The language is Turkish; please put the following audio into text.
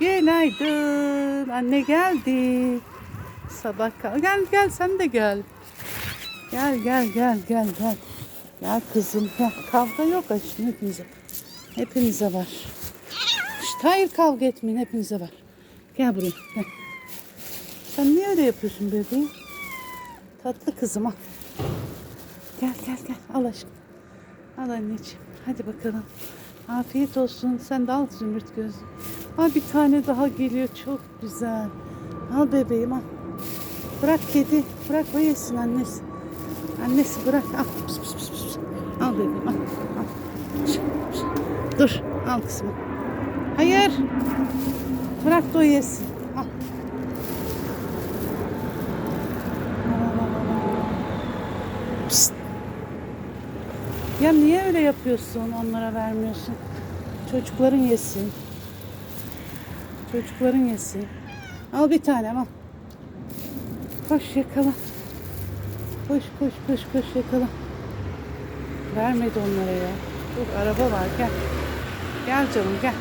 Günaydın. Anne geldi. Sabah kal. Gel gel sen de gel. Gel gel gel gel gel. Gel kızım gel. Kavga yok aşkım hepinize. Hepinize var. Şşt, hayır kavga etmeyin hepinize var. Gel buraya gel. Sen niye öyle yapıyorsun bebeğim? Tatlı kızım al. Gel gel gel al aşkım. Al anneciğim. Hadi bakalım. Afiyet olsun. Sen de al zümrüt göz. Al bir tane daha geliyor. Çok güzel. Al bebeğim al. Bırak kedi. Bırak o yesin annesi. Annesi bırak. Al. Pıs, pıs, pıs, pıs. Al bebeğim al. al. Şş, şş. Dur. Al kızım. Hayır. Bırak da o yesin. Ya niye öyle yapıyorsun? Onlara vermiyorsun. Çocukların yesin. Çocukların yesin. Al bir tane al. Koş yakala. Koş koş koş koş yakala. Vermedi onlara ya. Dur araba var gel. Gel canım gel.